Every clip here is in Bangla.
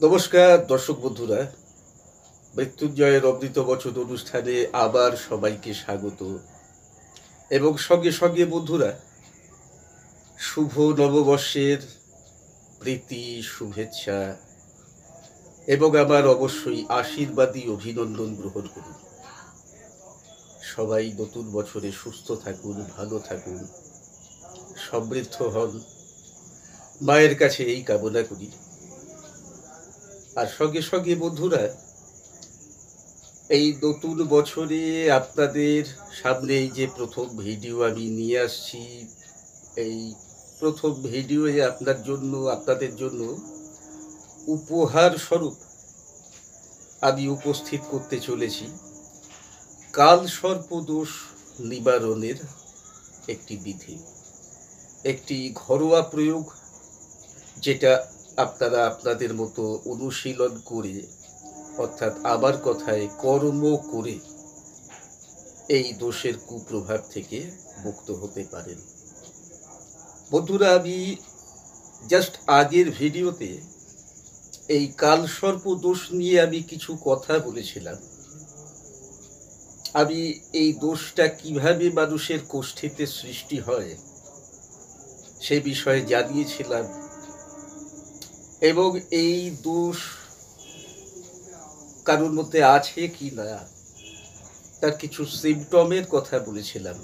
নমস্কার, দর্শক বন্ধুরা। মৃত্যুঞ্জয়ের অমৃত বচন অনুষ্ঠানে আবার সবাইকে স্বাগত। এবং সঙ্গে সঙ্গে বন্ধুরা, শুভ নববর্ষের প্রীতি, শুভেচ্ছা, এবং আমার অবশ্যই আশীর্বাদী অভিনন্দন গ্রহণ করুন। সবাই নতুন বছরে সুস্থ থাকুন, ভালো থাকুন, সমৃদ্ধ হন। মায়ের কাছে এই কামনা করি। আর সঙ্গে সঙ্গে বন্ধুরা, এই নতুন বছরে আপনাদের সামনে যে প্রথম ভিডিও আমি নিয়ে আসছি, এই প্রথম ভিডিওয়ে আপনার জন্য, আপনাদের জন্য উপহার স্বরূপ আমি উপস্থিত করতে চলেছি কাল সর্পদোষ নিবারণের একটি বিধি, একটি ঘরোয়া প্রয়োগ যেটা আপনারা আপনাদের মতো অনুশীলন করে, অর্থাৎ আবার কথায় কর্ম করে এই দোষের কুপ্রভাব থেকে মুক্ত হতে পারেন। বন্ধুরা, আমি জাস্ট আগের ভিডিওতে এই কালসর্প দোষ নিয়ে আমি কিছু কথা বলেছিলাম। আমি এই দোষটা কীভাবে মানুষের কোষ্ঠীতে সৃষ্টি হয় সে বিষয়ে জানিয়েছিলাম। এবং এই দোষ কারোর মধ্যে আছে কি না? তার কিছু সিমটমের কথা বলেছিলাম।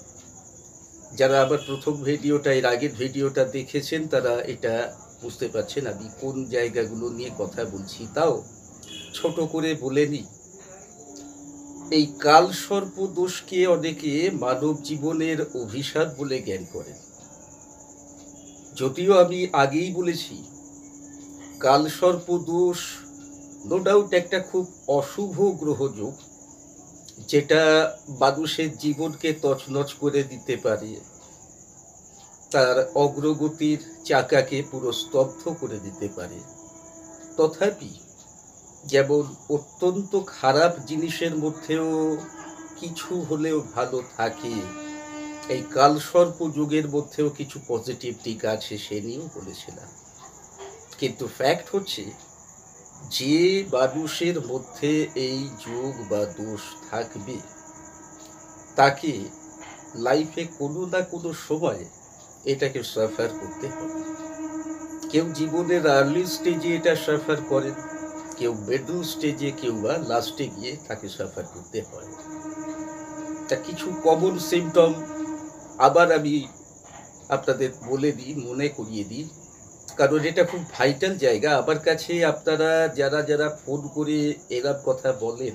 যারা আবার প্রথম ভিডিওটা, এর আগের ভিডিওটা দেখেছেন, তারা এটা বুঝতে পারছেন আমি কোন জায়গাগুলো নিয়ে কথা বলছি তাও ছোট করে বলে নিই। এই কাল সর্প দোষকে অনেকে মানব জীবনের অভিশাপ বলে জ্ঞান করেন। যদিও আমি আগেই বলেছি কালসর্প দোষ নো ডাউট একটা খুব অশুভ গ্রহযোগ, যেটা মানুষের জীবনকে তছনছ করে দিতে পারে। তার অগ্রগতির চাকাকে পুরো স্তব্ধ করে দিতে পারে। তথাপি যেমন অত্যন্ত খারাপ জিনিসের মধ্যেও কিছু হলেও ভালো থাকে, এই কালসর্প যুগের মধ্যেও কিছু পজিটিভ দিক আছে, সে নিয়েও বলেছিলাম। কিন্তু ফ্যাক্ট হচ্ছে, যে মানুষের মধ্যে এই যোগ বা দোষ থাকবে, তাকে লাইফে কোনো না কোনো সময় এটাকে সাফার করতে হবে। কেউ জীবনের আর্লি স্টেজে এটা সাফার করেন কেউ মিডল স্টেজে কেউ বা লাস্টে গিয়ে তাকে সাফার করতে হয়। তা কিছু কমন সিমটম আবার আমি আপনাদের বলে দিই, মনে করিয়ে দিই। কারণ এটা খুব ভাইটাল জায়গা। আমার কাছে আপনারা যারা যারা ফোন করে এরম কথা বলেন,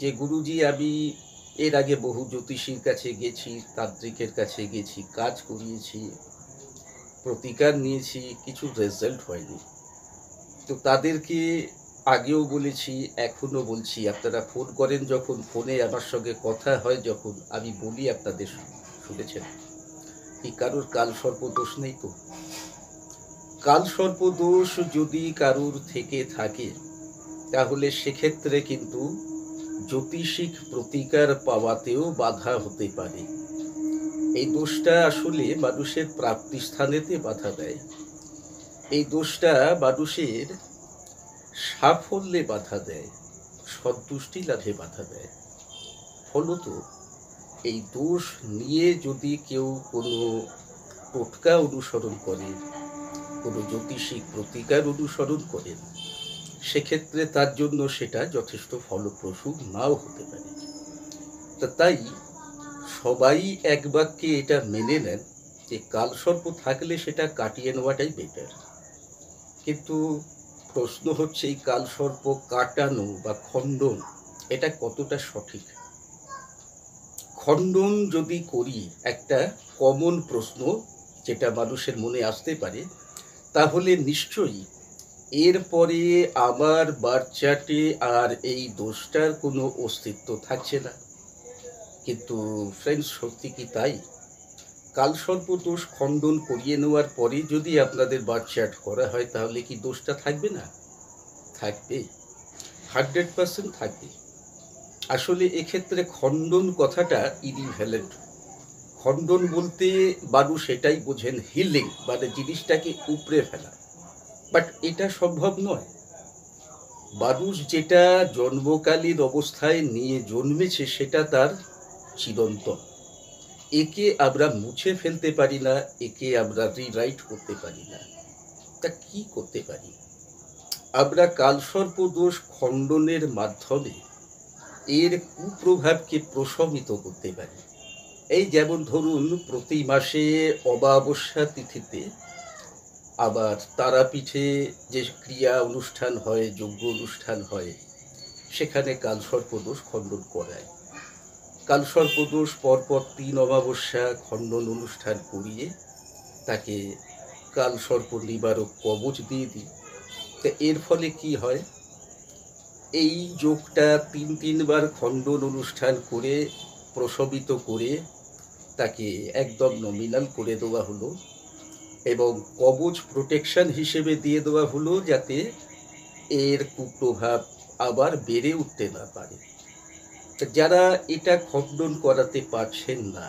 যে গুরুজি, আমি এর আগে বহু জ্যোতিষীর কাছে গেছি, তান্ত্রিকের কাছে গেছি, কাজ করিয়েছি, প্রতিকার নিয়েছি, কিছু রেজাল্ট হয়নি। তো তাদেরকে আগেও বলেছি, এখনও বলছি, আপনারা ফোন করেন যখন ফোনে আমার সঙ্গে কথা হয় যখন, আমি বলি আপনাদের শুনেছেন। কি কারোর কাল সর্প দোষ নেই তো? কাল সর্প দোষ যদি কারুর থেকে থাকে, তাহলে সেক্ষেত্রে কিন্তু জ্যোতিষিক প্রতিকার পাওয়াতেও বাধা হতে পারে। এই দোষটা আসলে মানুষের প্রাপ্তি স্থানেতে বাধা দেয়। এই দোষটা মানুষের সাফল্যে বাধা দেয়, সন্তুষ্টি লাভে বাধা দেয়। ফলত এই দোষ নিয়ে যদি কেউ কোনো টোটকা অনুসরণ করে কোনো জ্যোতিষিক প্রতিকার অনুসরণ করেন। সেক্ষেত্রে তার জন্য সেটা যথেষ্ট ফলপ্রসূ নাও হতে পারে। তা তাই সবাই এক বাক্যে এটা মেনে নেন যে কালসর্প থাকলে সেটা কাটিয়ে নেওয়াটাই বেটার কিন্তু প্রশ্ন হচ্ছে এই কালসর্প কাটানো বা খণ্ডন, এটা কতটা সঠিক? খণ্ডন যদি করি একটা কমন প্রশ্ন যেটা মানুষের মনে আসতে পারে তাহলে নিশ্চয়ই এরপরে আমার বাচ্চাটে আর এই দোষটার কোনো অস্তিত্ব থাকছে না। কিন্তু ফ্রেন্ডস সত্যি কি তাই? কাল কালসর্প দোষ খণ্ডন করিয়ে নেওয়ার পরে যদি আপনাদের বাচ্চাট করা হয়, তাহলে কি দোষটা থাকবে না? থাকবে। হান্ড্রেড পার্সেন্ট থাকবে। আসলে এক্ষেত্রে খণ্ডন কথাটা ইরিভ্যালেন্ট খণ্ডন বলতে বাবু সেটাই বোঝেন হিলিং মানে জিনিসটাকে উপড়ে ফেলা। বাট এটা সম্ভব নয়। মানুষ যেটা জন্মকালীন অবস্থায় নিয়ে জন্মেছে সেটা তার চিরন্তন। একে আমরা মুছে ফেলতে পারি না, একে আমরা রিরাইট করতে পারি না। তা কি করতে পারি? আমরা কালসর্প দোষ খণ্ডনের মাধ্যমে এর কুপ্রভাবকে প্রশমিত করতে পারি। এই যেমন ধরুন, প্রতি মাসে অমাবস্যা তিথিতে আবার তারাপীঠে যে ক্রিয়া অনুষ্ঠান হয়, যজ্ঞ অনুষ্ঠান হয়, সেখানে কালসর্পদোষ খণ্ডন করায়। কালসর্পদোষ পরপর তিন অমাবস্যা খণ্ডন অনুষ্ঠান করিয়ে তাকে কালসর্প নিবারক কবচ দিয়ে দিই। তা এর ফলে কি হয়? এই যোগটা তিন তিনবার খণ্ডন অনুষ্ঠান করে প্রশমিত করে তাকে একদম নমিনাল করে দেওয়া হলো এবং কবচ প্রোটেকশন হিসেবে দিয়ে দেওয়া হলো যাতে এর কুপ্রভাব আবার বেড়ে উঠতে না পারে। যারা এটা খণ্ডন করাতে পারছেন না,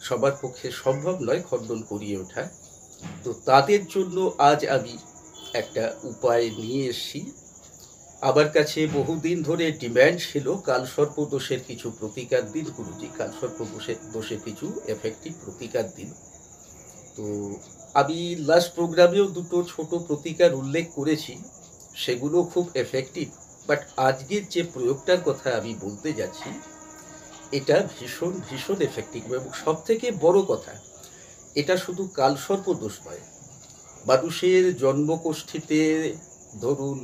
সবার পক্ষে সম্ভব নয় খণ্ডন করিয়ে ওঠা। তো তাদের জন্য আজ আমি একটা উপায় নিয়ে এসেছি। আমার কাছে বহুদিন ধরে ডিম্যান্ড ছিল কালসর্প দোষের কিছু প্রতিকার দিন, গুরুজি। কালসর্প দোষের কিছু এফেক্টিভ প্রতিকার দিন। তো আমি লাস্ট প্রোগ্রামেও দুটো ছোট প্রতিকার উল্লেখ করেছি, সেগুলো খুব এফেক্টিভ বাট আজকের যে প্রয়োগটার কথা আমি বলতে যাচ্ছি, এটা ভীষণ ভীষণ এফেক্টিভ এবং সব থেকে বড় কথা, এটা শুধু কালসর্প দোষ নয়। মানুষের জন্মকোষ্ঠীতে ধরুন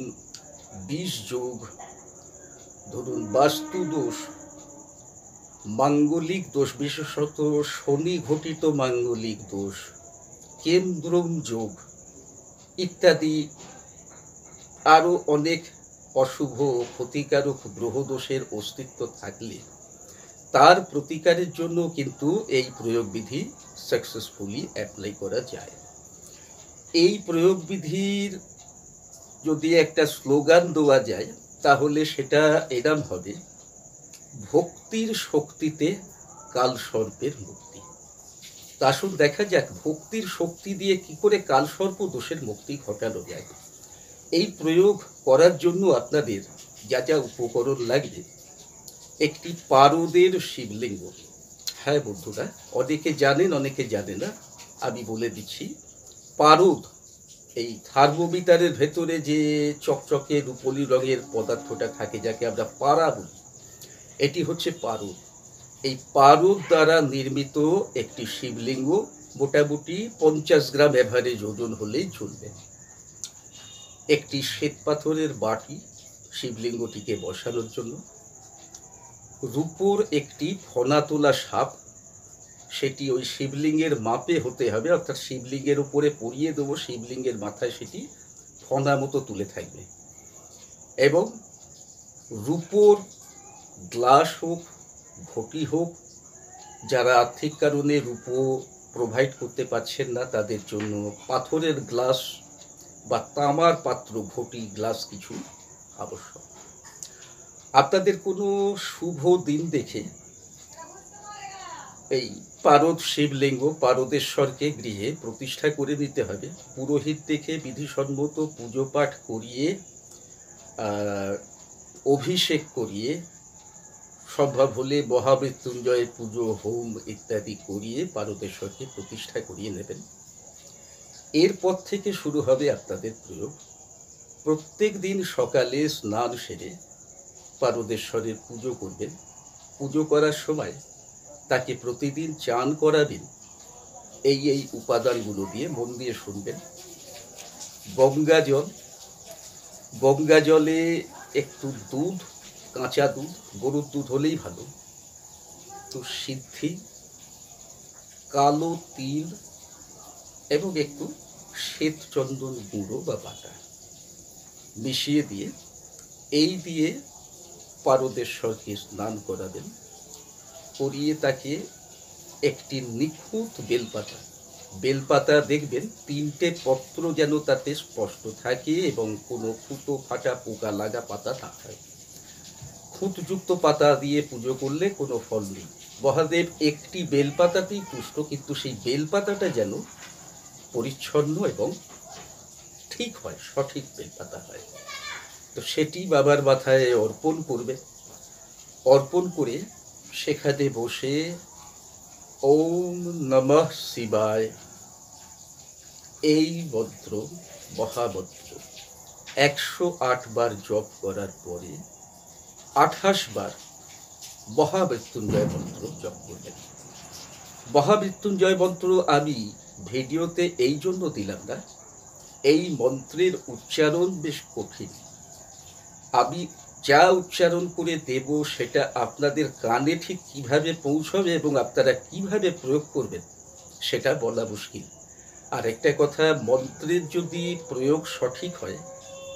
বিষ যোগ। ধরুন বাস্তু দোষ মাঙ্গলিক দোষ, বিশেষত শনি ঘটিত মাঙ্গলিক দোষ। কেন্দ্রম যোগ। ইত্যাদি। আরও অনেক অশুভ ক্ষতিকারক গ্রহদোষের অস্তিত্ব থাকলে তার প্রতিকারের জন্য কিন্তু এই প্রয়োগবিধি সাকসেসফুলি অ্যাপ্লাই করা যায়। এই প্রয়োগবিধির যদি একটা স্লোগান দেওয়া যায়, তাহলে সেটা এরাম হবে, ভক্তির শক্তিতে কালসর্পের মুক্তি। তা আসুন দেখা যাক, ভক্তির শক্তি দিয়ে কি করে কালসর্প দোষের মুক্তি ঘটানো যায়। এই প্রয়োগ করার জন্য আপনাদের যা যা উপকরণ লাগবে, একটি পারদের শিবলিঙ্গ। হ্যাঁ বন্ধুরা, অনেকে জানেন, অনেকে জানে না, আমি বলে দিচ্ছি, পারদ এই থার্মোমিটারের ভেতরে যে চকচকে রূপলি রঙের পদার্থটা থাকে যাকে আমরা পারা বলি, এটি হচ্ছে পারদ এই পারদ দ্বারা নির্মিত একটি শিবলিঙ্গ, মোটামুটি পঞ্চাশ গ্রাম অ্যাভারেজ ওজন হলেই চলবে। একটি শ্বেত পাথরের বাটি শিবলিঙ্গটিকে বসানোর জন্য। রূপোর একটি ফনা তোলা সাপ সেটি ওই শিবলিঙ্গের মাপে হতে হবে, অর্থাৎ শিবলিঙ্গের উপরে পরিয়ে দেবো, শিবলিঙ্গের মাথায় সেটি ফনা মতো তুলে থাকবে। এবং রূপোর গ্লাস হোক, ঘটি হোক, যারা আর্থিক কারণে রূপো প্রোভাইড করতে পারছেন না, তাদের জন্য পাথরের গ্লাস বা তামার পাত্র, ঘটি, গ্লাস কিছু আবশ্যক। আপনাদের কোনো শুভ দিন দেখে এই পারদ শিবলিঙ্গ পারদেশ্বরকে গৃহে প্রতিষ্ঠা করে নিতে হবে। পুরোহিত দেখে বিধিসম্মত পুজো পাঠ করিয়ে অভিষেক করিয়ে, সম্ভব হলে মহামৃত্যুঞ্জয় পুজো, হোম ইত্যাদি করিয়ে পারদেশ্বরকে প্রতিষ্ঠা করিয়ে নেবেন। এরপর থেকে শুরু হবে আপনাদের প্রয়োগ। প্রত্যেক দিন সকালে স্নান সেরে পারদেশ্বরের পুজো করবেন। পুজো করার সময় তাকে প্রতিদিন চান করাবেন এই এই উপাদানগুলো দিয়ে মন দিয়ে শুনবেন। গঙ্গা জল, গঙ্গা জলে একটু দুধ, কাঁচা দুধ, গরুর দুধ হলেই ভালো। তো সিদ্ধি, কালো তিল এবং একটু শ্বেত চন্দন গুঁড়ো বা বাটা মিশিয়ে দিয়ে, এই দিয়ে পারদেশ্বরকে স্নান করাবেন। করিয়ে তাকে একটি নিখুঁত বেলপাতা। বেলপাতা দেখবেন তিনটে পত্র যেন তাতে স্পষ্ট থাকে এবং কোনো ফুটো ফাটা পোকা লাগা পাতা না হয়। খুঁতযুক্ত পাতা দিয়ে পুজো করলে কোনো ফল নেই। মহাদেব একটি বেলপাতাতেই তুষ্ট, কিন্তু সেই বেলপাতাটা যেন পরিচ্ছন্ন এবং ঠিক হয়, সঠিক বেলপাতা হয়। তো সেটি বাবার মাথায় অর্পণ করবে। অর্পণ করে সেখানে বসে ওম নমঃ শিবায়। এই মন্ত্র, মহামন্ত্র একশো আট বার জপ করার পরে আঠাশ বার মহামৃত্যুঞ্জয় মন্ত্র জপ করলেন। মহামৃত্যুঞ্জয় মন্ত্র আমি ভিডিওতে এই জন্য দিলাম না, এই মন্ত্রের উচ্চারণ বেশ কঠিন। আমি যা উচ্চারণ করে দেব সেটা আপনাদের কানে ঠিক কীভাবে পৌঁছবে এবং আপনারা কীভাবে প্রয়োগ করবেন, সেটা বলা মুশকিল। আর একটা কথা, মন্ত্রের যদি প্রয়োগ সঠিক হয়,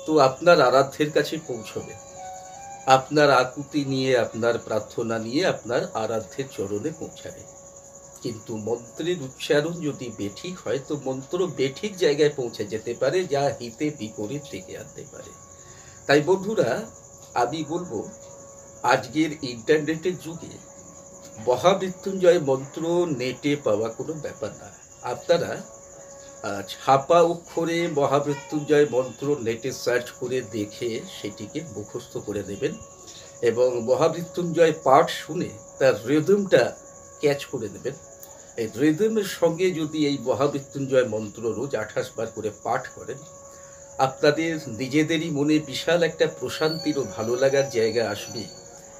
তো আপনার আরাধ্যের কাছে পৌঁছবে। আপনার আকুতি নিয়ে, আপনার প্রার্থনা নিয়ে আপনার আরাধ্যের চরণে পৌঁছাবে। কিন্তু মন্ত্রের উচ্চারণ যদি বেঠিক হয়, তো মন্ত্র বেঠিক জায়গায় পৌঁছে যেতে পারে, যা হিতে বিপরীত থেকে আনতে পারে। তাই বন্ধুরা আমি বলব, আজকের ইন্টারনেটের যুগে মহামৃত্যুঞ্জয় মন্ত্র নেটে পাওয়া কোনো ব্যাপার না। আপনারা ছাপা অক্ষরে মহামৃত্যুঞ্জয় মন্ত্র নেটে সার্চ করে দেখে সেটিকে মুখস্থ করে দেবেন এবং মহামৃত্যুঞ্জয় পাঠ শুনে তার রিদমটা ক্যাচ করে নেবেন। এই রিদমের সঙ্গে যদি এই মহামৃত্যুঞ্জয় মন্ত্র রোজ আঠাশ বার করে পাঠ করেন আপনাদের নিজেদেরই মনে বিশাল একটা প্রশান্তির ও ভালো লাগার জায়গা আসবে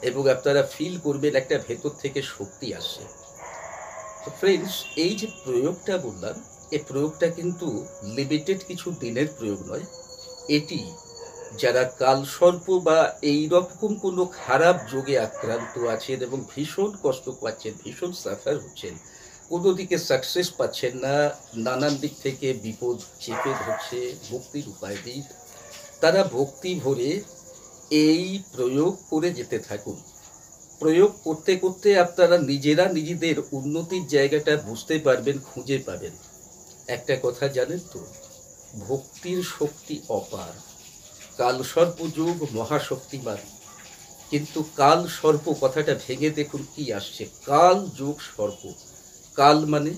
এবং আপনারা ফিল করবেন একটা ভেতর থেকে শক্তি আসছে। তো ফ্রেন্ডস এই যে প্রয়োগটা বললাম এই প্রয়োগটা কিন্তু লিমিটেড কিছু দিনের প্রয়োগ নয়। এটি যারা কালসর্প বা এই রকম কোনো খারাপ যোগে আক্রান্ত আছেন এবং ভীষণ কষ্ট পাচ্ছেন, ভীষণ সাফার হচ্ছেন কোনো দিকে সাকসেস পাচ্ছেন না, নানান দিক থেকে বিপদ চেপে ধরছে ভক্তির উপায় দিই তারা ভক্তি ভরে এই প্রয়োগ করে যেতে থাকুন। প্রয়োগ করতে করতে আপনারা নিজেরা নিজেদের উন্নতির জায়গাটা বুঝতে পারবেন, খুঁজে পাবেন। একটা কথা জানেন তো, ভক্তির শক্তি অপার। কাল সর্প যুগ মহাশক্তিমান কিন্তু কাল সর্প কথাটা ভেঙে দেখুন কি আসছে। কাল যুগ সর্প। কাল মানে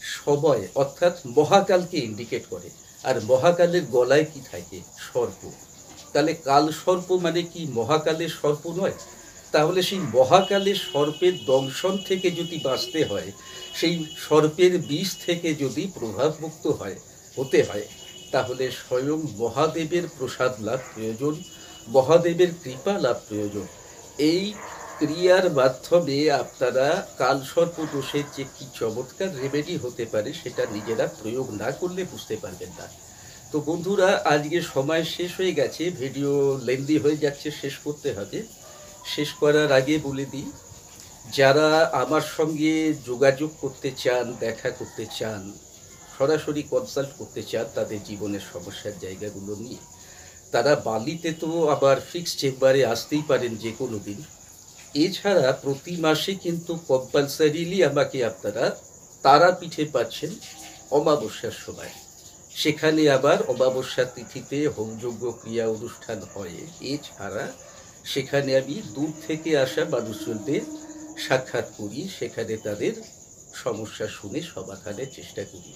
সময়, অর্থাৎ মহাকালকে ইন্ডিকেট করে। আর মহাকালের গলায় কি থাকে? সর্প। তাহলে কাল সর্প মানে কি? মহাকালের সর্প নয়। তাহলে সেই মহাকালের সর্পের দংশন থেকে যদি বাঁচতে হয়, সেই সর্পের বিষ থেকে যদি প্রভাবমুক্ত হয়, হতে হয়, তাহলে স্বয়ং মহাদেবের প্রসাদ লাভ প্রয়োজন, মহাদেবের কৃপা লাভ প্রয়োজন। এই ক্রিয়ার মাধ্যমে আপনারা কালসর্প দোষের যে কি চমৎকার রেমেডি হতে পারে সেটা নিজেরা প্রয়োগ না করলে বুঝতে পারবেন না। তো বন্ধুরা, আজকে সময় শেষ হয়ে গেছে ভিডিও লেন্দি হয়ে যাচ্ছে, শেষ করতে হবে। শেষ করার আগে বলে দিই, যারা আমার সঙ্গে যোগাযোগ করতে চান, দেখা করতে চান, সরাসরি কনসাল্ট করতে চান তাদের জীবনের সমস্যার জায়গাগুলো নিয়ে, তারা বালিতে তো আবার ফিক্সড চেম্বারে আসতেই পারেন যে কোনো দিন। এছাড়া প্রতি মাসে কিন্তু কম্পালসারিলি আমাকে আপনারা তারাপীঠে পাচ্ছেন অমাবস্যার সময়। সেখানে আবার অমাবস্যা তিথিতে হোমযজ্ঞ ক্রিয়া অনুষ্ঠান হয়। এছাড়া সেখানে আমি দূর থেকে আসা মানুষজনদের সাক্ষাৎ করি, সেখানে তাদের সমস্যা শুনে সমাধানের চেষ্টা করি।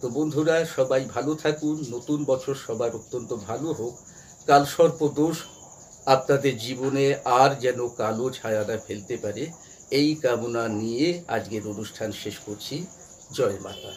তো বন্ধুরা, সবাই ভালো থাকুন। নতুন বছর সবার অত্যন্ত ভালো হোক। কালসর্প দোষ আপনাদের জীবনে আর যেন কালো ছায়াটা ফেলতে পারে, এই কামনা নিয়ে আজকের অনুষ্ঠান শেষ করছি। জয় মাতা